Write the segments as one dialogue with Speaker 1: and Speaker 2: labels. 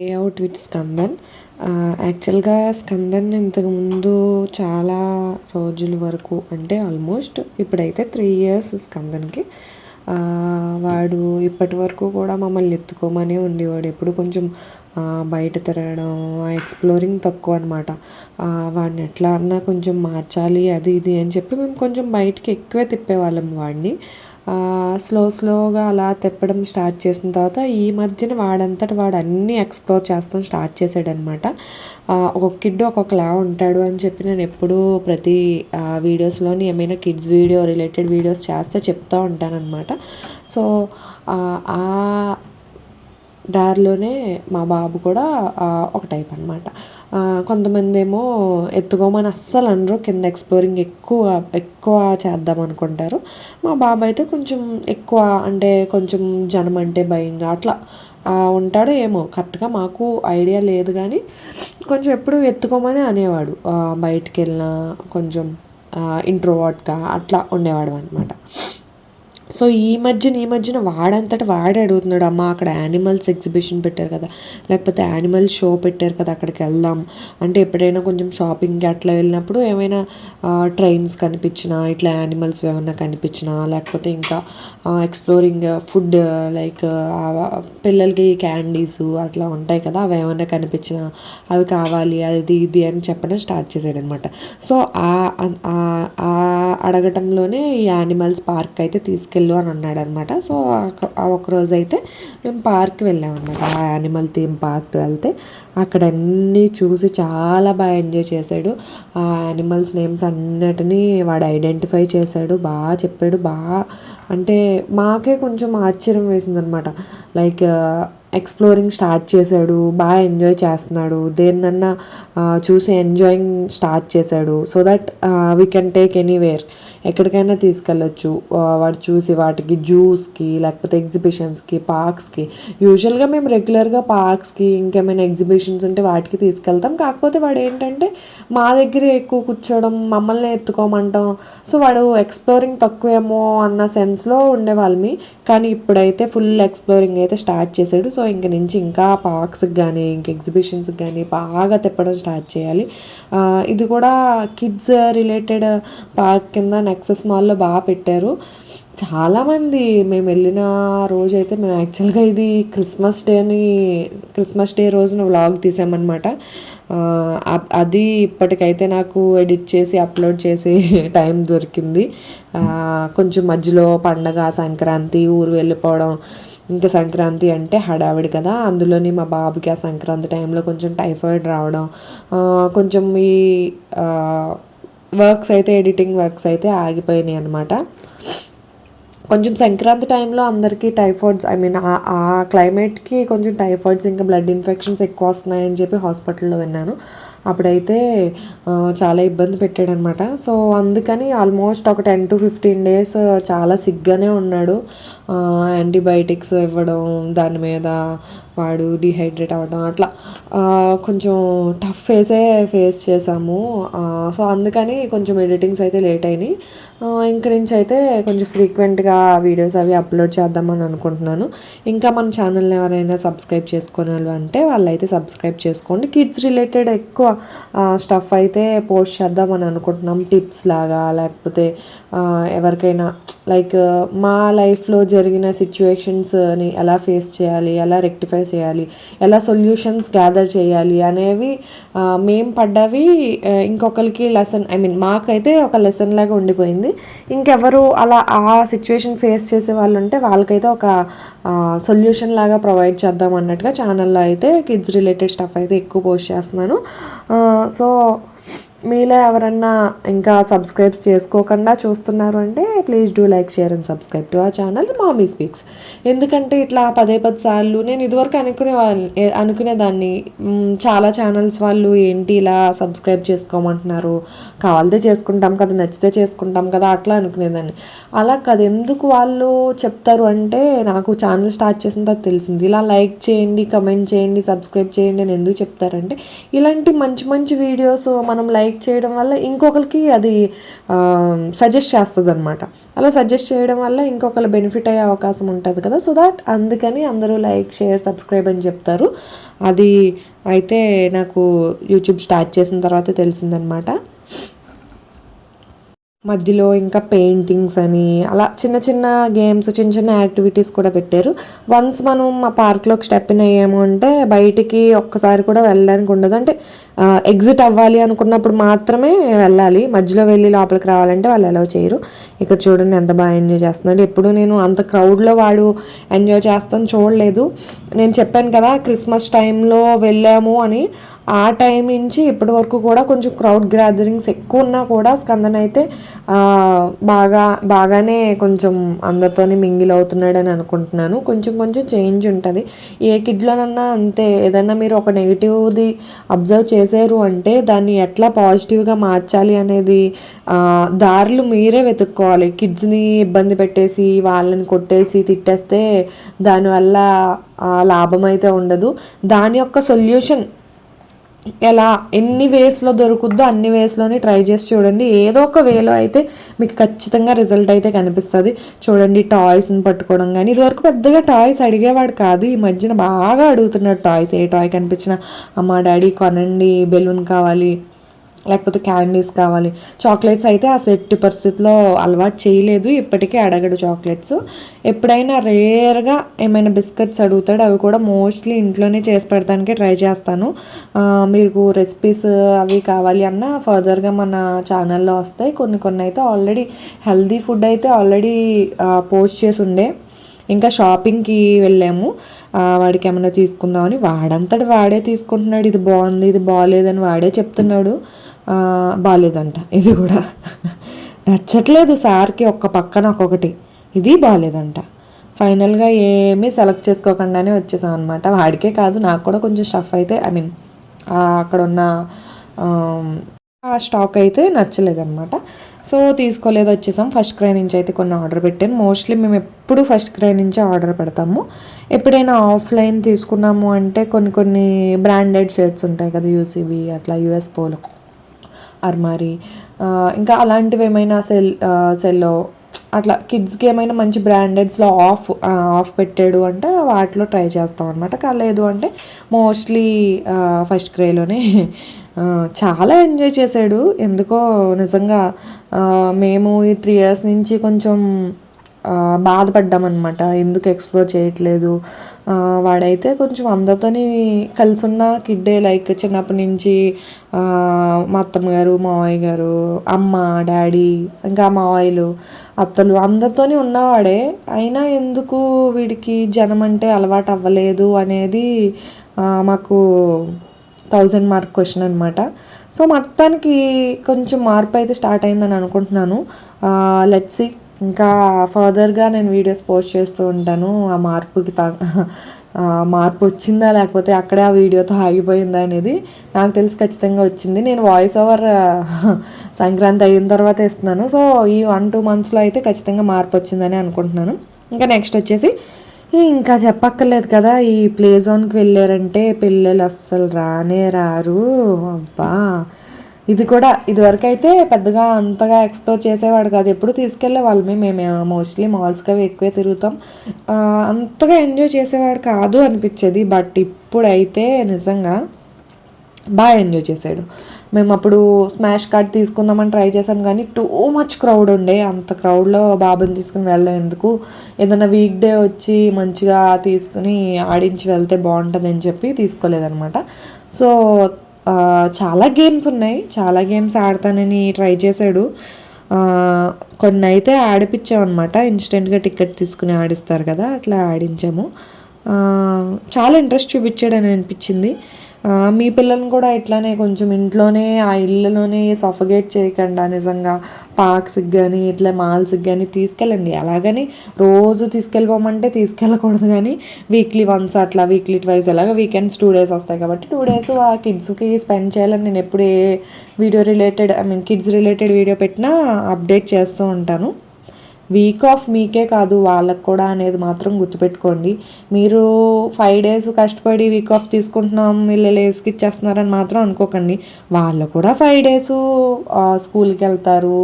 Speaker 1: A out with Skandan యాక్చువల్గా స్కందన్ ఇంతకుముందు చాలా రోజుల వరకు అంటే ఆల్మోస్ట్ ఇప్పుడైతే త్రీ ఇయర్స్ స్కందన్కి వాడు ఇప్పటి వరకు కూడా మమ్మల్ని ఎత్తుకోమనే ఉండేవాడు. ఎప్పుడు కొంచెం uh, బయట తిరగడం ఎక్స్ప్లోరింగ్ తక్కువ అనమాట uh, వాడిని ఎట్లా అన్నా కొంచెం మార్చాలి అది ఇది అని చెప్పి మేము కొంచెం బయటికి ఎక్కువే తిప్పేవాళ్ళం వాడిని. స్లో స్లోగా అలా తెప్పడం స్టార్ట్ చేసిన తర్వాత ఈ మధ్యన వాడంతట వాడు అన్నీ ఎక్స్ప్లోర్ చేస్తాం స్టార్ట్ చేసాడనమాట. ఒక్కొక్క కిడ్ ఒక్కొక్కలా ఉంటాడు అని చెప్పి నేను ఎప్పుడూ ప్రతి వీడియోస్లోని ఏమైనా కిడ్స్ వీడియో రిలేటెడ్ వీడియోస్ చేస్తే చెప్తూ ఉంటానన్నమాట సో ఆ దారిలోనే మా బాబు కూడా ఒక టైప్ అనమాట కొంతమంది ఏమో ఎత్తుకోమని అస్సలు అనరు కింద ఎక్స్ప్లోరింగ్ ఎక్కువ ఎక్కువ చేద్దాం అనుకుంటారు. మా బాబు అయితే కొంచెం ఎక్కువ అంటే కొంచెం జనం అంటే భయంగా అట్లా ఉంటాడో ఏమో. కరెక్ట్గా మాకు ఐడియా లేదు కానీ కొంచెం ఎప్పుడు ఎత్తుకోమని అనేవాడు. బయటికి వెళ్ళినా కొంచెం ఇంట్రోవర్ట్గా అట్లా ఉండేవాడు అనమాట సో ఈ మధ్యన ఈ మధ్యన వాడంతట వాడే అడుగుతున్నాడు అమ్మ అక్కడ యానిమల్స్ ఎగ్జిబిషన్ పెట్టారు కదా లేకపోతే యానిమల్ షో పెట్టారు కదా అక్కడికి వెళ్దాం. అంటే ఎప్పుడైనా కొంచెం షాపింగ్కి అట్లా వెళ్ళినప్పుడు ఏమైనా ట్రైన్స్ కనిపించినా ఇట్లా యానిమల్స్ ఏమైనా కనిపించినా లేకపోతే ఇంకా ఎక్స్ప్లోరింగ్ ఫుడ్ లైక్ పిల్లలకి క్యాండీస్ అట్లా ఉంటాయి కదా అవి ఏమైనా కనిపించినా అవి కావాలి అది ఇది అని చెప్పడం స్టార్ట్ చేశాడు అనమాట సో ఆ అడగటంలోనే ఈ యానిమల్స్ పార్క్ అయితే తీసుకెళ్ళి తీసుకెళ్ళు అని అన్నాడు అనమాట సో ఒకరోజు అయితే మేము పార్క్ వెళ్ళామన్నమాట ఆ యానిమల్ థీమ్ పార్క్ వెళ్తే అక్కడ అన్నీ చూసి చాలా బాగా ఎంజాయ్ చేశాడు. ఆ యానిమల్స్ నేమ్స్ అన్నిటినీ వాడు ఐడెంటిఫై చేశాడు బాగా చెప్పాడు బాగా అంటే మాకే కొంచెం ఆశ్చర్యం వేసింది అనమాట లైక్ ఎక్స్ప్లోరింగ్ స్టార్ట్ చేశాడు బాగా ఎంజాయ్ చేస్తున్నాడు. దేన్నన్నా చూసి ఎంజాయింగ్ స్టార్ట్ చేశాడు. So that we can take anywhere ఎక్కడికైనా తీసుకెళ్ళొచ్చు. వాడు చూసి వాటికి జూస్కి లేకపోతే ఎగ్జిబిషన్స్కి పార్క్స్కి. యూజువల్గా మేము రెగ్యులర్గా పార్క్స్కి ఇంకేమైనా ఎగ్జిబిషన్స్ ఉంటే వాటికి తీసుకెళ్తాం. కాకపోతే వాడు ఏంటంటే మా దగ్గర ఎక్కువ కూర్చోవడం మమ్మల్ని ఎత్తుకోమంటాం. సో వాడు ఎక్స్ప్లోరింగ్ తక్కువేమో అన్న సెన్స్లో ఉండేవాళ్ళమి. కానీ ఇప్పుడైతే ఫుల్ ఎక్స్ప్లోరింగ్ అయితే స్టార్ట్ చేశాడు. సో ఇంక నుంచి ఇంకా పార్క్స్కి కానీ ఇంక ఎగ్జిబిషన్స్కి కానీ బాగా తిప్పడం స్టార్ట్ చేయాలి. ఇది కూడా కిడ్స్ రిలేటెడ్ పార్క్ కింద నెక్సెస్ మాల్లో బాగా పెట్టారు. చాలామంది మేము వెళ్ళిన రోజైతే మేము యాక్చువల్గా ఇది క్రిస్మస్ డేని క్రిస్మస్ డే రోజున వ్లాగ్ తీసామన్నమాట. అది ఇప్పటికైతే నాకు ఎడిట్ చేసి అప్లోడ్ చేసి టైం దొరికింది. కొంచెం మధ్యలో పండగ సంక్రాంతి ఊరు వెళ్ళిపోవడం ఇంకా సంక్రాంతి అంటే హడావిడి కదా. అందులోని మా బాబుకి ఆ సంక్రాంతి టైంలో కొంచెం టైఫాయిడ్ రావడం కొంచెం ఈ వర్క్స్ అయితే ఎడిటింగ్ వర్క్స్ అయితే ఆగిపోయినాయి అనమాట కొంచెం సంక్రాంతి టైంలో అందరికీ టైఫాయిడ్స్ ఐ మీన్ ఆ క్లైమేట్కి కొంచెం టైఫాయిడ్స్ ఇంకా బ్లడ్ ఇన్ఫెక్షన్స్ ఎక్కువ వస్తున్నాయని చెప్పి హాస్పిటల్లో విన్నాను. అప్పుడైతే చాలా ఇబ్బంది పెట్టాడనమాట సో అందుకని ఆల్మోస్ట్ ఒక టెన్ టు ఫిఫ్టీన్ డేస్ చాలా సిగ్గానే ఉన్నాడు. యాంటీబయాటిక్స్ ఇవ్వడం దాని మీద వాడు డిహైడ్రేట్ అవ్వడం అట్లా. కొంచెం టఫ్ ఫేసే ఫేస్ చేసాము సో అందుకని కొంచెం ఎడిటింగ్స్ అయితే లేట్ అయినాయి. ఇంక నుంచి అయితే కొంచెం ఫ్రీక్వెంట్గా వీడియోస్ అవి అప్లోడ్ చేద్దామని అనుకుంటున్నాను. ఇంకా మన ఛానల్ని ఎవరైనా సబ్స్క్రైబ్ చేసుకునే వాళ్ళు అంటే వాళ్ళైతే సబ్స్క్రైబ్ చేసుకోండి. కిడ్స్ రిలేటెడ్ ఎక్కువ స్టఫ్ అయితే పోస్ట్ చేద్దామని అనుకుంటున్నాం. టిప్స్ లాగా లేకపోతే ఎవరికైనా లైక్ uh, మా లైఫ్లో జరిగిన సిచ్యువేషన్స్ని uh, ఎలా ఫేస్ చేయాలి ఎలా రెక్టిఫై చేయాలి ఎలా సొల్యూషన్స్ గ్యాదర్ చేయాలి అనేవి uh, మేము పడ్డవి ఇంకొకరికి లెసన్ ఐ మీన్ మాకైతే ఒక లెసన్ లాగా ఉండిపోయింది. ఇంకెవరు అలా ఆ సిచ్యువేషన్ ఫేస్ చేసే వాళ్ళు ఉంటే వాళ్ళకైతే ఒక సొల్యూషన్ లాగా ప్రొవైడ్ చేద్దాం అన్నట్టుగా ఛానల్లో అయితే కిడ్స్ రిలేటెడ్ స్టఫ్ అయితే ఎక్కువ పోస్ట్ చేస్తున్నాను. సో మీలో ఎవరన్నా ఇంకా సబ్స్క్రైబ్ చేసుకోకుండా చూస్తున్నారు అంటే please do like share and subscribe to ఆ ఛానల్ మామీ స్పీక్స్ ఎందుకంటే ఇట్లా పదే పది సార్లు నేను ఇదివరకు అనుకునే అనుకునేదాన్ని. చాలా ఛానల్స్ వాళ్ళు ఏంటి ఇలా సబ్స్క్రైబ్ చేసుకోమంటున్నారు. కావాలితే చేసుకుంటాం కదా నచ్చితే చేసుకుంటాం కదా అట్లా అనుకునేదాన్ని. అలా కాదు ఎందుకు వాళ్ళు చెప్తారు అంటే నాకు ఛానల్ స్టార్ట్ చేసిన తర్వాత తెలిసింది. ఇలా లైక్ చేయండి కమెంట్ చేయండి సబ్స్క్రైబ్ చేయండి అని ఎందుకు చెప్తారంటే ఇలాంటి మంచి మంచి వీడియోస్ మనం లైక్ లైక్ చేయడం వల్ల ఇంకొకరికి అది సజెస్ట్ చేస్తుంది అనమాట అలా సజెస్ట్ చేయడం వల్ల ఇంకొకరు బెనిఫిట్ అయ్యే అవకాశం ఉంటుంది కదా. సో దాట్ అందుకని అందరూ లైక్ షేర్ సబ్స్క్రైబ్ అని చెప్తారు. అది అయితే నాకు యూట్యూబ్ స్టార్ట్ చేసిన తర్వాత తెలిసిందనమాట మధ్యలో ఇంకా పెయింటింగ్స్ అని అలా చిన్న చిన్న గేమ్స్ చిన్న చిన్న యాక్టివిటీస్ కూడా పెట్టారు. వన్స్ మనం ఆ పార్క్లోకి స్టెప్ ఇన్ అయ్యాము అంటే బయటికి ఒక్కసారి కూడా వెళ్ళడానికి ఉండదు. అంటే ఎగ్జిట్ అవ్వాలి అనుకున్నప్పుడు మాత్రమే వెళ్ళాలి. మధ్యలో వెళ్ళి లోపలికి రావాలంటే వాళ్ళు అలౌ చేయరు. ఇక్కడ చూడండి ఎంత బాగా ఎంజాయ్ చేస్తున్నాడు. ఎప్పుడు నేను అంత క్రౌడ్లో వాడు ఎంజాయ్ చేస్తాను చూడలేదు. నేను చెప్పాను కదా క్రిస్మస్ టైంలో వెళ్ళాము అని. ఆ టైం నుంచి ఇప్పటి వరకు కూడా కొంచెం క్రౌడ్ గ్యాదరింగ్స్ ఎక్కువ ఉన్నా కూడా స్కందన్ అయితే బాగా బాగానే కొంచెం అందరితోనే మింగిల్ అవుతున్నాడు అని అనుకుంటున్నాను. కొంచెం కొంచెం చేంజ్ ఉంటుంది. ఏ కిడ్లోనన్నా అంతే ఏదన్నా మీరు ఒక నెగిటివ్ది అబ్జర్వ్ చేశారు అంటే దాన్ని ఎట్లా పాజిటివ్గా మార్చాలి అనేది దారులు మీరే వెతుక్కోవాలి. కిడ్స్ని ఇబ్బంది పెట్టేసి వాళ్ళని కొట్టేసి తిట్టేస్తే దానివల్ల లాభం అయితే ఉండదు. దాని యొక్క సొల్యూషన్ ఎలా ఎన్ని వేస్లో దొరుకుద్దో అన్ని వేస్లోనే ట్రై చేసి చూడండి. ఏదో ఒక వేలో అయితే మీకు ఖచ్చితంగా రిజల్ట్ అయితే కనిపిస్తుంది. చూడండి టాయ్స్ని పట్టుకోవడం కానీ ఇదివరకు పెద్దగా టాయ్స్ అడిగేవాడు కాదు. ఈ మధ్యన బాగా అడుగుతున్నాడు టాయ్స్ ఏ టాయ్ కనిపించినా. అమ్మ డాడీ కొనండి బెలూన్ కావాలి. లేకపోతే క్యాండీస్ కావాలి. చాక్లెట్స్ అయితే ఆ సెట్టు పరిస్థితిలో అలవాటు చేయలేదు. ఇప్పటికీ అడగడు చాక్లెట్స్. ఎప్పుడైనా రేర్గా ఏమైనా బిస్కెట్స్ అడుగుతాడు అవి కూడా మోస్ట్లీ ఇంట్లోనే చేసి పెడతానికి ట్రై చేస్తాను. మీకు రెసిపీస్ అవి కావాలి అన్న ఫర్దర్గా మన ఛానల్లో వస్తాయి. కొన్ని కొన్ని అయితే ఆల్రెడీ హెల్దీ ఫుడ్ అయితే ఆల్రెడీ పోస్ట్ చేసి ఉండే. ఇంకా షాపింగ్కి వెళ్ళాము. వాడికి ఏమైనా తీసుకుందామని వాడంతటి వాడే తీసుకుంటున్నాడు. ఇది బాగుంది ఇది బాగాలేదని వాడే చెప్తున్నాడు. బాగాలేదంట ఇది కూడా. నచ్చట్లేదు సార్కి ఒక్క పక్కన ఒక్కొక్కటి. ఇది బాగాలేదంట ఫైనల్గా ఏమీ సెలెక్ట్ చేసుకోకుండానే వచ్చేసాం అనమాట వాడికే కాదు నాకు కూడా కొంచెం స్టఫ్ అయితే ఐ మీన్ అక్కడ ఉన్న ఆ స్టాక్ అయితే నచ్చలేదన్నమాట. సో తీసుకోలేదు వచ్చేసాం. ఫస్ట్ క్రై నుంచి అయితే కొన్ని ఆర్డర్ పెట్టాను. మోస్ట్లీ మేము ఎప్పుడు ఫస్ట్ క్రై నుంచే ఆర్డర్ పెడతాము. ఎప్పుడైనా ఆఫ్లైన్ తీసుకున్నాము అంటే కొన్ని కొన్ని బ్రాండెడ్ షర్ట్స్ ఉంటాయి కదా యూసీబీ అట్లా యూఎస్ పోలో అర్మారీ. ఇంకా అలాంటివి ఏమైనా సెల్ సెల్లో అట్లా కిడ్స్కి ఏమైనా మంచి బ్రాండెడ్స్లో ఆఫ్ ఆఫ్ పెట్టాడు అంటే వాటిలో ట్రై చేస్తాం అనమాట కాలేదు అంటే మోస్ట్లీ ఫస్ట్ క్రేలోనే చాలా ఎంజాయ్ చేశాడు. ఎందుకో నిజంగా మేము ఈ త్రీ ఇయర్స్ నుంచి కొంచెం బాధపడ్డామన్నమాట ఎందుకు ఎక్స్ప్లోర్ చేయట్లేదు? వాడైతే కొంచెం అందరితోని కలిసి ఉన్న కిడ్డే లైక్ చిన్నప్పటి నుంచి మా అత్తమ్మ గారు మావయ్య గారు అమ్మ డాడీ ఇంకా మావయ్యలు అత్తలు అందరితోని ఉన్నవాడే. అయినా ఎందుకు వీడికి జనం అంటే అలవాటు అవ్వలేదు అనేది మాకు థౌజండ్ మార్క్ క్వశ్చన్ అనమాట సో మొత్తానికి కొంచెం మార్పు అయితే స్టార్ట్ అయిందని అనుకుంటున్నాను. లెట్సీ ఇంకా ఫర్దర్గా నేను వీడియోస్ పోస్ట్ చేస్తూ ఉంటాను. ఆ మార్పుకి తా మార్పు వచ్చిందా లేకపోతే అక్కడే ఆ వీడియోతో ఆగిపోయిందా అనేది నాకు తెలిసి ఖచ్చితంగా వచ్చింది. నేను వాయిస్ ఓవర్ సంక్రాంతి అయిన తర్వాత ఇస్తున్నాను సో ఈ వన్ టూ మంత్స్లో అయితే ఖచ్చితంగా మార్పు వచ్చిందని అనుకుంటున్నాను. ఇంకా నెక్స్ట్ వచ్చేసి ఇంకా చెప్పక్కర్లేదు కదా ఈ ప్లే జోన్కి వెళ్ళారంటే పిల్లలు అస్సలు రానే రారు. అబ్బా! ఇది కూడా ఇదివరకు అయితే పెద్దగా అంతగా ఎక్స్ప్లోర్ చేసేవాడు కాదు. ఎప్పుడు తీసుకెళ్ళే వాళ్ళమే మేము మోస్ట్లీ మాల్స్కి అవి ఎక్కువే తిరుగుతాం. అంతగా ఎంజాయ్ చేసేవాడు కాదు అనిపించేది. బట్ ఇప్పుడైతే నిజంగా బాగా ఎంజాయ్ చేశాడు మేము అప్పుడు స్మాష్ కార్డ్ తీసుకుందామని ట్రై చేసాం కానీ టూ మచ్ క్రౌడ్ ఉండే. అంత క్రౌడ్లో బాబుని తీసుకుని వెళ్ళడం ఎందుకు? ఏదైనా వీక్ డే వచ్చి మంచిగా తీసుకుని ఆడించి వెళ్తే బాగుంటుంది అని చెప్పి తీసుకోలేదనమాట సో చాలా గేమ్స్ ఉన్నాయి. చాలా గేమ్స్ ఆడతానని ట్రై చేశాడు. కొన్ని అయితే ఆడిపించామన్నమాట ఇన్స్టెంట్గా టికెట్ తీసుకుని ఆడిస్తారు కదా అట్లా ఆడించాము. చాలా ఇంట్రెస్ట్ చూపించాడని అనిపించింది. మీ పిల్లల్ని కూడా ఇట్లానే కొంచెం ఇంట్లోనే ఆ ఇళ్ళలోనే సఫగేట్ చేయకుండా. నిజంగా పార్క్స్కి కానీ ఇట్లా మాల్స్కి కానీ తీసుకెళ్ళండి. అలాగని రోజు తీసుకెళ్ళిపోమంటే తీసుకెళ్ళకూడదు కానీ వీక్లీ వన్స్ అట్లా వీక్లీ ట్వైస్ ఎలాగ వీకెండ్స్ టూ డేస్ వస్తాయి కాబట్టి టూ డేస్ ఆ కిడ్స్కి స్పెండ్ చేయాలని నేను ఎప్పుడు ఏ video related I mean kids related video పెట్టినా అప్డేట్ చేస్తూ ఉంటాను. వీక్ ఆఫ్ మీకే కాదు వాళ్ళకు కూడా అనేది మాత్రం గుర్తుపెట్టుకోండి. మీరు ఫైవ్ డేస్ కష్టపడి వీక్ ఆఫ్ తీసుకుంటున్నాం వీళ్ళు లేస్కి ఇచ్చేస్తున్నారని మాత్రం అనుకోకండి. వాళ్ళు కూడా ఫైవ్ డేస్ స్కూల్కి వెళ్తారు.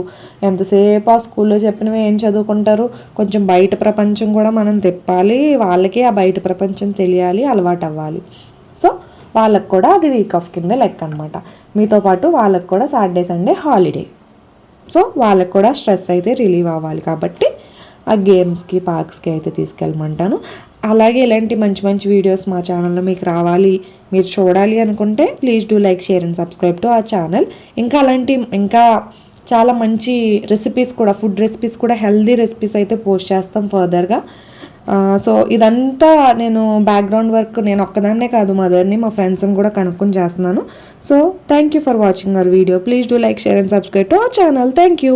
Speaker 1: ఎంతసేపు ఆ స్కూల్లో చెప్పినవి ఏం చదువుకుంటారు? కొంచెం బయట ప్రపంచం కూడా మనం తిప్పాలి. వాళ్ళకి ఆ బయట ప్రపంచం తెలియాలి అలవాటు అవ్వాలి. సో వాళ్ళకు కూడా అది వీక్ ఆఫ్ కింద లెక్క అనమాట మీతో పాటు వాళ్ళకు కూడా సాటర్డే సండే హాలిడే సో వాళ్ళకు కూడా స్ట్రెస్ అయితే రిలీవ్ అవ్వాలి కాబట్టి ఆ గేమ్స్కి పార్క్స్కి అయితే తీసుకెళ్ళమంటాను. అలాగే ఇలాంటి మంచి మంచి వీడియోస్ మా ఛానల్లో మీకు రావాలి మీరు చూడాలి అనుకుంటే please do like share and subscribe to ఆ ఛానల్. ఇంకా అలాంటి ఇంకా చాలా మంచి రెసిపీస్ కూడా ఫుడ్ రెసిపీస్ కూడా హెల్దీ రెసిపీస్ అయితే పోస్ట్ చేస్తాం ఫర్దర్గా సో ఇదంతా నేను బ్యాక్గ్రౌండ్ వర్క్ నేను ఒక్కదాన్నే కాదు మదర్ని మా ఫ్రెండ్స్ని కూడా కనుక్కొని చేస్తున్నాను. So thank you for watching our video please do like share and subscribe to our channel thank you